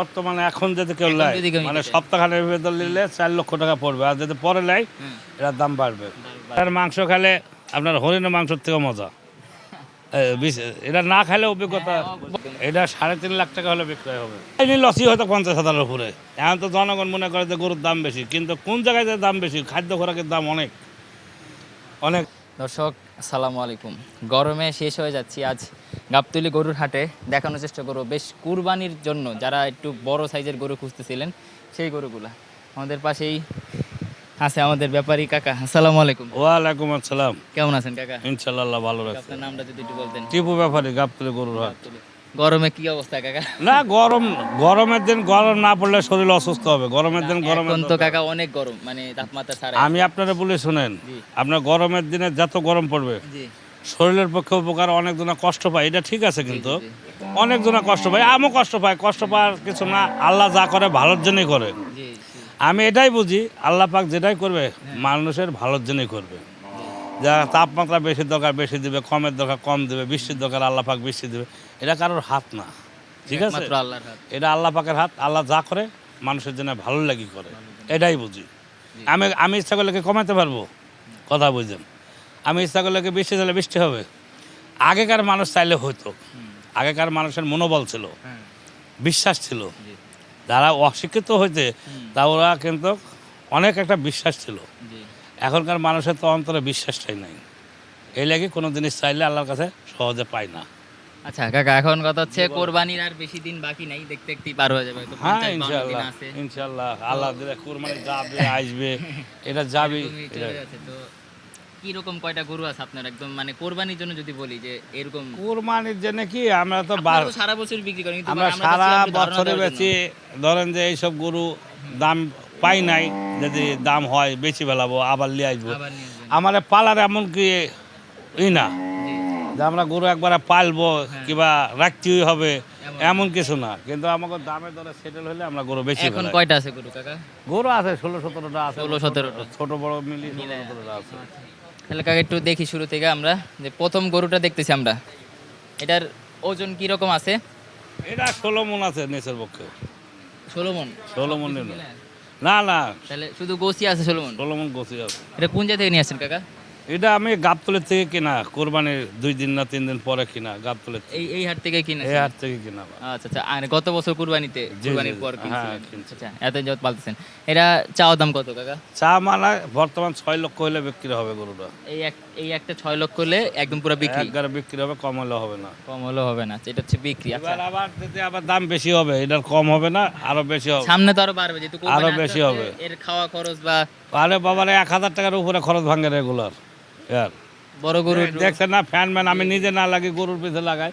বর্তমানে এখন যদি কেউ নেয় মানে সপ্তাহখানের ভেতর নিলে চার লক্ষ টাকা পড়বে। আর যদি পরে নেয় এটার দাম বাড়বে। আর মাংস খেলে আপনার হরিণের মাংসের থেকে মজা। এটা না খেলে অভিজ্ঞতা এটা সাড়ে তিন লাখ টাকা হলে বিক্রয় হবে। এই লসি হয়তো পঞ্চাশ হাজারের উপরে। এখন তো জনগণ মনে করে যে গরুর দাম বেশি কিন্তু কোন জায়গায় যে দাম বেশি খাদ্য খোরাকের দাম অনেক। অনেক। দর্শক আসসালামু আলাইকুম। গরমে শেষ হয়ে যাচ্ছি আজ। গাবতলি গরুর হাটে দেখানোর চেষ্টা করব। বেশ কুরবানির জন্য যারা একটু বড় সাইজের গরু খুঁজতেছিলেন সেই গরুগুলা আমাদের পাশেই আছে আমাদের ব্যাপারী কাকা। আসসালামু আলাইকুম। ওয়ালাইকুম আসসালাম। কেমন আছেন কাকা? ইনশাল্লাহ ভালো রাখছে আপনার নামটা যদি একটু বলতেন। টিপু ব্যাপারী গাবতলি গরুর হাট। গরমে কি অবস্থা কাকা? না গরম গরমের দিন গরম না পড়লে শরীর অসুস্থ হবে। গরমের দিন গরম এখন তো কাকা অনেক গরম মানে তাপমাত্রা ছাড়া আমি আপনারা বলে শুনেন। আপনার গরমের দিনে যত গরম পড়বে জি। শরীরের পক্ষে উপকার অনেক জনা কষ্ট পায় এটা ঠিক আছে কিন্তু। অনেক জনা কষ্ট পায় আমিও কষ্ট পাই কষ্ট পাওয়ার কিছু না আল্লাহ যা করে ভালোর জন্যই করে। আমি এটাই বুঝি আল্লাহ পাক যেটাই করবে মানুষের ভালোর জন্যই করবে। যা তাপমাত্রা বেশি দরকার বেশি দিবে কমের দরকার কম দেবে বৃষ্টির দরকার আল্লাহ পাক বৃষ্টি দিবে। এটা কারোর হাত না ঠিক আছে? এটা আল্লাহ পাকের হাত আল্লাহ যা করে মানুষের জন্য ভালো লাগি করে। এটাই বুঝি। আমি আমি ইচ্ছা করলে কি কমাতে পারব? কথা বুঝেন। আমি ইচ্ছা করলে কি বৃষ্টি চাইলে বৃষ্টি হবে। আগেকার মানুষ চাইলে হতো আগেকার মানুষের মনোবল ছিল। হ্যাঁ। বিশ্বাস ছিল। যারা অশিক্ষিত হয়েছে তা ওরা কিন্তু অনেক একটা বিশ্বাস ছিল। এখনকার মানুষের তো অন্তরে বিশ্বাসটাই নাই। এই লাগে কোনো জিনিস চাইলে আল্লাহর কাছে সহজে পায় না। আচ্ছা কাকা এখন কথা হচ্ছে কোরবানির আর বেশি দিন বাকি নাই। দেখতে দেখতেই পার হয়ে যাবে। হ্যাঁ বাউন্ন ইনশাল্লাহ আল্লাহ দিলে কুরবানি যাবে আসবে। এটা যাবে তো কীরকম কয়টা গরু আছে আপনার? একদম মানে কোরবানির জন্য যদি বলি যে এরকম কুরবানির জন্য কি আমরা তো সারা বছর বিক্রি কিন্তু আমরা সারা বছরে বেশি ধরেন যে এইসব গরু দাম পাই নাই যদি দাম হয় বেশি ফেলাবো আবার নিয়ে আসব। আমার পালার এমন কি ই না? যে আমরা গরু একবার পালবো কিবা কিংবা রাখতেই হবে। এমন। কিছু না। কিন্তু আমাকে দামে দরে সেটেল হলে আমরা গরু বেশি এখন কয়টা আছে গরু কাকা? গরু আছে ষোলো সতেরোটা আছে। 16 17টা। ছোট বড় মিলি ষোলো সতেরোটা আছে। তাহলে কাকা একটু দেখি শুরু থেকে আমরা যে প্রথম গরুটা দেখতেছি আমরা। এটার ওজন কি রকম আছে? এটা ষোলো মন আছে নিচের পক্ষে। ষোলো মন? ষোলো মন না না। তাহলে শুধু গোসি আছে ষোলো মন? ষোলো মন গছি আছে। এটা কোন জায়গা থেকে নিয়ে আসছেন কাকা? এটা আমি গাবতলের থেকে কিনা কোরবানির দুই দিন না তিন দিন পরে কিনা গাবতলের এই এই হাট থেকে কিনে এই হাট থেকে কিনা আচ্ছা আচ্ছা আর গত বছর কুরবানিতে কুরবানির পর জি। কিনছিলেন। হ্যাঁ, কিনছি। আচ্ছা এত যত পালতেছেন। এটা চাওয়া দাম কত কাকা? চা মানা বর্তমান ছয় লক্ষ হলে বিক্রি হবে গরুটা। এই এক এই একটা ছয় লক্ষ হলে একদম পুরো বিক্রি? একবারে বিক্রি হবে কম হলে হবে না। কম হলেও হবে না এটা হচ্ছে বিক্রি আচ্ছা। এবার আবার যদি আবার দাম বেশি হবে এটার কম হবে না আরও বেশি হবে। সামনে তো আরও বাড়বে যেহেতু আরও বেশি হবে। এর খাওয়া খরচ বা আরে বাবারে এক হাজার টাকার উপরে খরচ ভাঙে রেগুলার। বড় গরুর দেখছেন না ফ্যান ম্যান আমি নিজে না লাগি গরুর পিছে লাগাই।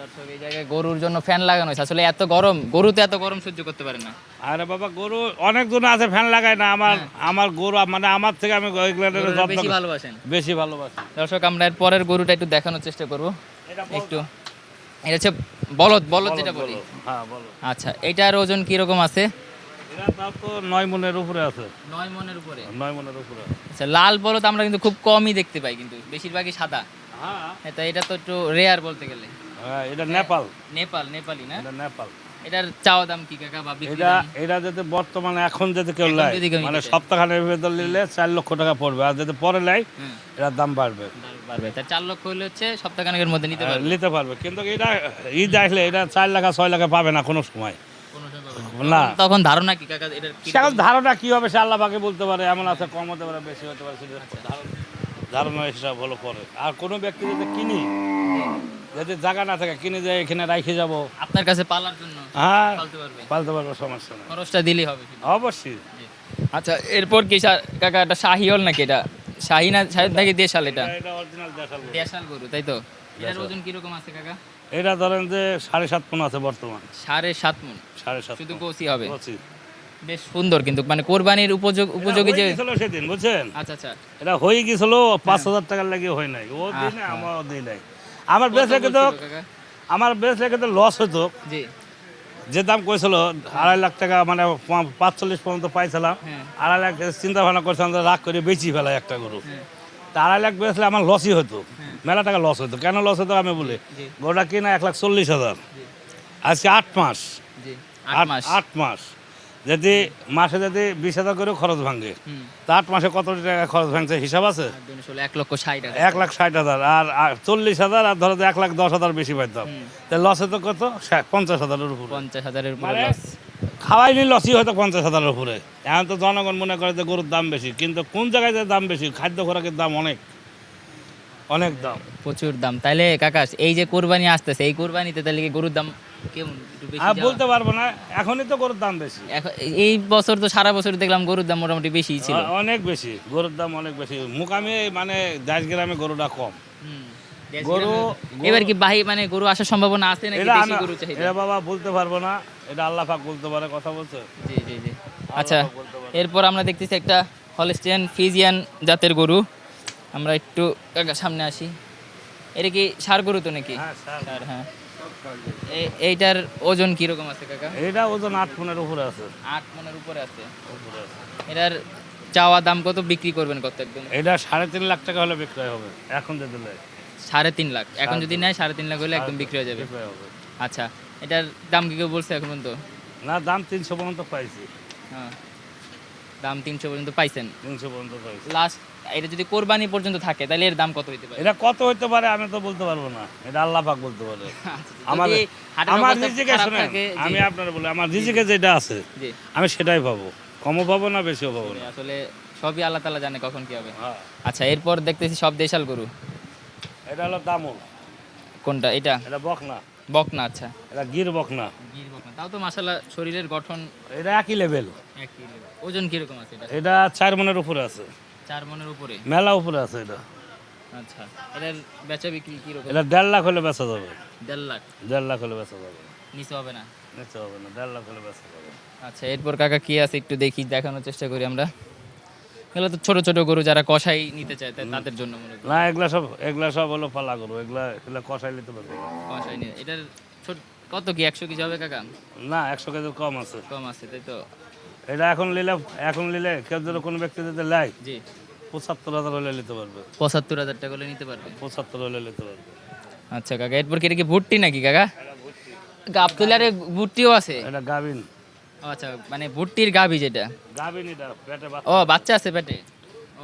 দর্শক এই জায়গায় গরুর জন্য ফ্যান লাগানো হয়েছে। আসলে এত গরম গরু তো এত গরম সহ্য করতে পারে না। আরে বাবা গরু অনেক জন আছে ফ্যান লাগায় না। আমার আমার গরু মানে আমার থেকে আমি বেশি ভালোবাসেন। বেশি ভালোবাসি। দর্শক আমরা এর পরের গরুটা একটু দেখানোর চেষ্টা করব। একটু এটা হচ্ছে বলদ বলদ যেটা বলি। হ্যাঁ বলো আচ্ছা এটার ওজন কীরকম আছে? এটা তাও তো নয় মনের উপরে আছে। নয় মনের উপরে। নয় মনের উপরে। আচ্ছা লাল বলদ আমরা কিন্তু খুব কমই দেখতে পাই কিন্তু বেশিরভাগই সাদা। হ্যাঁ। এটা এটা তো একটু রেয়ার বলতে গেলে। হ্যাঁ, এটা নেপাল। নেপাল নেপালি না? এটা নেপাল। এটার চাওয়া দাম কি কাকা বা এটা এটা যদি বর্তমানে এখন যদি কেউ নেয় মানে সপ্তাহখানের ভেতর নিলে চার লক্ষ টাকা পড়বে আর যদি পরে নেয় এটার দাম বাড়বে। পারবে তার চার লক্ষ হলে হচ্ছে সপ্তাহখানেকের মধ্যে নিতে হ্যাঁ, পারবে। নিতে পারবে। কিন্তু এটা ঈদ আসলে এটা চার লাখ ছয় লাখে পাবে না কোনো সময়। না। তখন ধারণা কি কাকা এটার কি ধারণা? কি হবে সে আল্লাহ পাকে বলতে পারে এমন আছে কম হতে পারে বেশি হতে পারে সেটা ধারণা- হিসাব হলো পরে। আর কোনো ব্যক্তি যদি কিনি যদি জায়গা না থাকে কিনে যায় এখানে রাখে যাব। আপনার কাছে পালার জন্য হ্যাঁ পালতে পারবে? পালতে পারব সমস্যা নেই। খরচটা দিলেই হবে অবশ্যই। আচ্ছা এরপর কি কাকা এটা শাহিওল নাকি এটা? শাহি না শাহি নাকি দেশাল এটা? এটা অরিজিনাল দেশাল দেশাল গরু তাই তো? এটার ওজন কীরকম আছে কাকা? এটা ধরেন যে সাড়ে সাত পন আছে বর্তমান। সাড়ে সাত মন? সাড়ে সাত শুধু। গোসি হবে। বেশ সুন্দর কিন্তু মানে কোরবানির উপযোগ উপযোগী যে হয়ে গেছিল সেদিন বুঝছেন? আচ্ছা আচ্ছা। এটা হয়ে গেছিল পাঁচ হাজার টাকার লাগে হয় নাই। ও দিই না দিই নাই। আমার বেশ তো আমার বেশ তো লস হতো জি। যে দাম কইছিল আড়াই লাখ টাকা মানে পাঁচচল্লিশ পর্যন্ত পাইছিলাম। হ্যাঁ। আড়াই লাখ চিন্তা ভাবনা করছিলাম রাগ করে বেচি ফেলাই একটা গরু। হ্যাঁ। তা আড়াই লাখ বেচলে আমার লসই হতো মেলা টাকা লস হতো কেন লস হতো আমি বলি? জি। গরুটা কিনা এক লাখ চল্লিশ হাজার। আজকে আট মাস। আট মাস। যদি মাসে যদি বিশ হাজার করে খরচ ভাঙে। তা আট মাসে কত টাকা খরচ ভাঙছে হিসাব আছে? এক লক্ষ ষাট এক লাখ ষাট হাজার। আর চল্লিশ হাজার আর ধরো এক লাখ দশ হাজার বেশি পাইতাম। তাহলে লসে তো কত? পঞ্চাশ হাজারের উপরে। পঞ্চাশ হাজারের উপরে loss। খাওয়াইনি লসই হয়তো পঞ্চাশ হাজারের উপরে। এখন তো জনগণ মনে করে যে গরুর দাম বেশি কিন্তু কোন জায়গায় যে দাম বেশি? খাদ্য খোরাকের দাম অনেক। অনেক দাম। প্রচুর দাম। তাইলে কাকা এই যে কোরবানি আসতেছে এই কোরবানিতে তাহলে কি গরুর দাম কেমন? আর বলতে পারব না এখনই তো গরুর দাম বেশি। এই বছর তো সারা বছর দেখলাম গরুর দাম মোটামুটি বেশি ছিল। অনেক বেশি গরুর দাম অনেক বেশি। মুকামে মানে দাস গ্রামে গরুটা কম। গরু- এবার কি বাহি মানে গরু আসার সম্ভাবনা আছে নাকি বেশি গরু এটা বাবা বলতে পারব না। এটা আল্লাহ পাক বলতে পারে কথা বলছে? জি জি জি। আচ্ছা। এরপর আমরা দেখতেছি একটা হলিস্টিয়ান ফিজিয়ান জাতের গরু। আমরা একটু সামনে আসি। এটা কি সার গরু তো নাকি? হ্যাঁ, সার। হ্যাঁ। এইটার ওজন কীরকম আছে কাকা? এটা ওজন আট ফোনের উপরে আছে। আট মনের উপরে আছে। এটার চাওয়া দাম কত বিক্রি করবেন কত একদম? এটা সাড়ে তিন লাখ টাকা হলে বিক্রয় হবে এখন যে দিলে। সাড়ে তিন লাখ। এখন যদি নেয় সাড়ে তিন লাখ হলে একদম বিক্রি হয়ে যাবে। আচ্ছা এটার দাম কি কেউ বলছে এখন পর্যন্ত? না দাম তিনশো পর্যন্ত পাইছি। হ্যাঁ। দাম তিনশো পর্যন্ত পাইছেন? তিনশো পর্যন্ত পাইছি। লাস্ট এটা যদি কোরবানি পর্যন্ত থাকে তাহলে এর দাম কত হইতে পারে? এটা কত হইতে পারে আমি তো বলতে পারব না। এটা আল্লাহ পাক বলতে পারে। আমার আমার রিজিকে শুনেন আমি আপনার বলি আমার রিজিকে যেটা আছে আমি সেটাই পাবো। কমও পাবো না বেশিও পাবো না। আসলে সবই আল্লাহ তালা জানে কখন কি হবে। হ্যাঁ। আচ্ছা এরপর দেখতেছি সব দেশাল গরু। এটা হলো দামুল। কোনটা? এটা? এটা বকনা। বকনা আচ্ছা। এটা গির বকনা। গির বকনা। তাও তো মাসাল্লাহ শরীরের গঠন এটা একই লেভেল একই ওজন কীরকম আছে এটা? এটা চার মনের উপরে আছে। চার মনের উপরে? মেলা উপরে আছে এটা। আচ্ছা। এটার বেচা বিক্রি কীরকম? এটা দেড় লাখ হলে বেচা যাবে। দেড় লাখ? দেড় লাখ হলে বেচা যাবে। নিচে হবে না? নিতে হবে না দেড় লাখ হলে বেচা যাবে। আচ্ছা এরপর কাকা কি আছে একটু দেখি দেখানোর চেষ্টা করি আমরা। এগুলো তো ছোট ছোট গরু যারা কষাই নিতে চায় তাদের জন্য মনে না এগুলা সব এগুলা সব হলো পালা করব এগুলা এগুলা কষাই নিতে পারবে। কষাই নিয়ে এটার ছোট কত কি একশো কেজি হবে কাকা? না একশো কেজি কম আছে। কম আছে তাই তো। এটা এখন নিলে এখন নিলে কেউ যদি কোনো ব্যক্তি যদি লাই জি। পঁচাত্তর হাজার হলে নিতে পারবে। পঁচাত্তর হাজার টাকা হলে নিতে পারবে? পঁচাত্তর হলে নিতে পারবে। আচ্ছা কাকা এরপর কি এটা কি ভুট্টি নাকি কাকা? গাবতুলারে ভুট্টিও আছে? এটা গাভিন ও আচ্ছা মানে ভুট্টির গাবি যেটা? গাভিন এটা পেটে বাচ্চা। ও বাচ্চা আছে পেটে?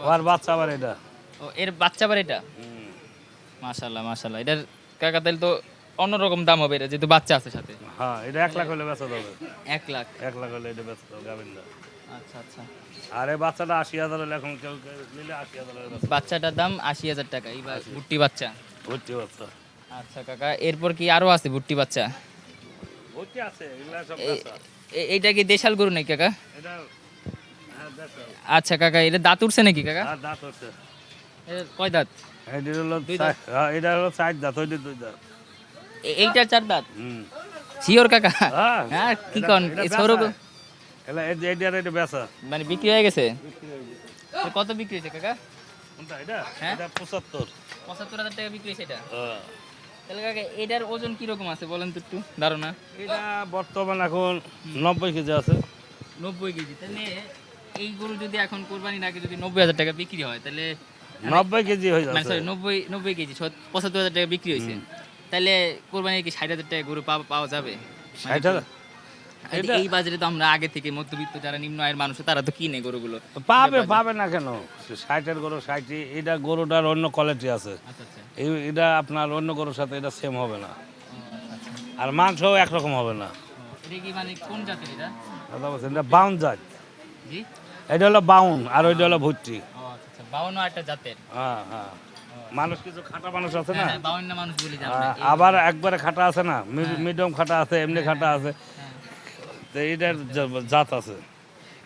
আর বাচ্চা আবার এটা। ও এর বাচ্চা আবার এটা। মাশাল্লাহ মাশাল্লাহ এটার কাকা তাহলে তো অন্যরকম দাম হবে এটা যেহেতু বাচ্চা আছে সাথে। হ্যাঁ এটা এক লাখ হলে বেচা যাবে। এক লাখ? এক লাখ হলে এটা বেচা যাবে গাভিনটা আচ্ছা আচ্ছা। আর এই বাচ্চাটা আশি হাজার হলে এখন কেউ নিলে আশি হাজার হলে বেচা বাচ্চাটার দাম আশি হাজার টাকা এই বা- ভুট্টি বাচ্চা। ভর্তি বাচ্চা। আচ্ছা কাকা এরপর কি আরও আছে ভুট্টি বাচ্চা? ভর্তি আছে এগুলা সব এ- এইটা কি দেশাল গরু নাকি কাকা? এটা হ্যাঁ আচ্ছা কাকা এটা দাঁত উঠছে নাকি কাকা? দাঁত হচ্ছে এর কয় দাঁত? এটা হলো চার- হ্যাঁ, এটা চার দাঁত ওইটা দুই দাঁত। এ- চার দাঁত? হুম। কাকা? হ্যাঁ, হ্যাঁ কি কন? এটা এটা এটা মানে বিক্রি হয়ে গেছে? কত বিক্রি হয়েছে কাকা? এটা? হ্যাঁ? এটা পঁচাত্তর। পঁচাত্তর হাজার টাকা বিক্রি হয়েছে এটা? হ্যাঁ। তাহলে কাকা এটার ওজন কীরকম আছে বলেন তো একটু? ধারণা? এটা বর্তমান এখন নব্বই কেজি আছে। নব্বই কেজি। তাহলে এই গরু যদি এখন কোরবানির আগে যদি নব্বই হাজার টাকা বিক্রি হয় তাহলে নব্বই কেজি হয়ে যাবে সরি নব্বই নব্বই কেজি পঁচাত্তর হাজার টাকা বিক্রি হয়েছে। তাহলে কোরবানির কি ষাট হাজার টাকা গরু পাওয়া পাওয়া যাবে? ষাট হাজার? এই বাজারে তো আমরা আগে থেকে মধ্যবিত্ত যারা নিম্ন আয়ের মানুষ তারা তো কিনে গরুগুলো? পাবে পাবে না কেন? ষাটের গরু ষাটই এটা গরুটার অন্য কোয়ালিটি আছে। আচ্ছা আচ্ছা। এটা আপনার অন্য গরুর সাথে এটা সেম হবে না। আচ্ছা। আর মাংসও একরকম হবে না। মানে বাউন জাত। এটা হলো বাউন আর ওইটা হলো ভুট্টি। একটা জাতের। হ্যাঁ হ্যাঁ। মানুষ কিছু খাটা মানুষ আছে না? হ্যাঁ আবার একবারে খাটা আছে না? মিডিয়াম খাটা আছে এমনি খাটা আছে। তো এটার জাত আছে।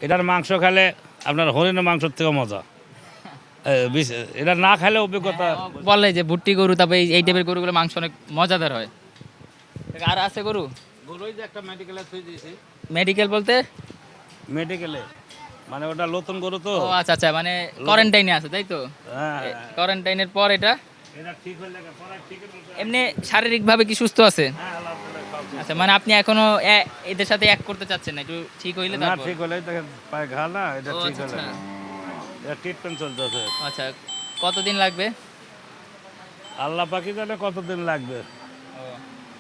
এটার মাংস খেলে আপনার হরিণের মাংসের থেকে মজা। এটা না খেলে অভিজ্ঞতা বলে যে ভুট্টি গরু তারপরে এই- টাইপের গরুগুলো মাংস অনেক মজাদার হয়। আর আছে গরু? গরুই যে একটা মেডিকেলে থুই দিয়েছি। মেডিকেল বলতে? মেডিকেলে মানে ওটা নতুন গরু তো। ও আচ্ছা আচ্ছা মানে কোয়ারেন্টাইনে আছে তাই তো? হ্যাঁ কোয়ারেন্টাইনের পর এটা? এটা ঠিক হলে পরে ঠিক এমনি শারীরিকভাবে কি সুস্থ আছে? হ্যাঁ। আচ্ছা মানে আপনি এখনও এদের সাথে এক করতে চাচ্ছেন না একটু ঠিক হইলে না ঠিক হলে দেখেন পায়ে ঘা না এটা ঠিক আচ্ছা, হলে আচ্ছা। এটা ট্রিটমেন্ট চলতেছে। আচ্ছা কতদিন লাগবে? আল্লাহ পাখি জানে কতদিন লাগবে।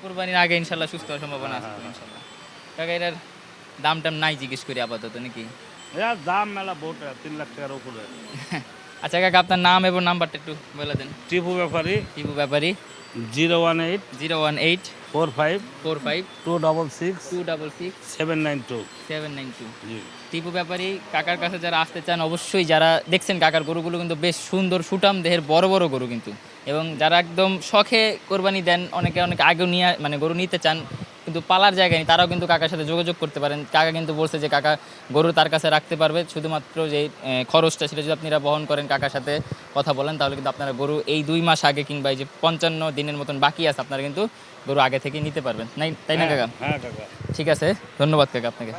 কুরবানির আগে ইনশাল্লাহ সুস্থ হওয়ার সম্ভাবনা আছে ইনশাল্লাহ। কাকা এটার দাম টাম নাই জিজ্ঞেস করি আপাতত নাকি? দাম মেলা বহুত তিন লাখ টাকার উপরে। আচ্ছা কাকা আপনার নাম এবং নাম্বারটা একটু বলে দেন। Tipu Byapari. Tipu Byapari. Zero one eight. Zero one eight. Four five four five two double six two double six seven nine two seven nine two Tipu Byapari কাকার কাছে যারা আসতে চান অবশ্যই যারা দেখছেন কাকার গরুগুলো কিন্তু বেশ সুন্দর সুটাম দেহের বড় বড় গরু কিন্তু। এবং যারা একদম শখে কোরবানি দেন অনেকে অনেকে আগে নিয়ে মানে গরু নিতে চান কিন্তু পালার জায়গা নেই তারাও কিন্তু কাকার সাথে যোগাযোগ করতে পারেন। কাকা কিন্তু বলছে যে কাকা গরু তার কাছে রাখতে পারবে শুধুমাত্র যে খরচটা সেটা যদি আপনারা বহন করেন কাকার সাথে কথা বলেন তাহলে কিন্তু আপনারা গরু এই দুই মাস আগে কিংবা এই যে পঞ্চান্ন দিনের মতন বাকি আছে আপনারা কিন্তু গরু আগে থেকে নিতে পারবেন। নাই তাই না কাকা? হ্যাঁ কাকা। ঠিক আছে ধন্যবাদ কাকা আপনাকে।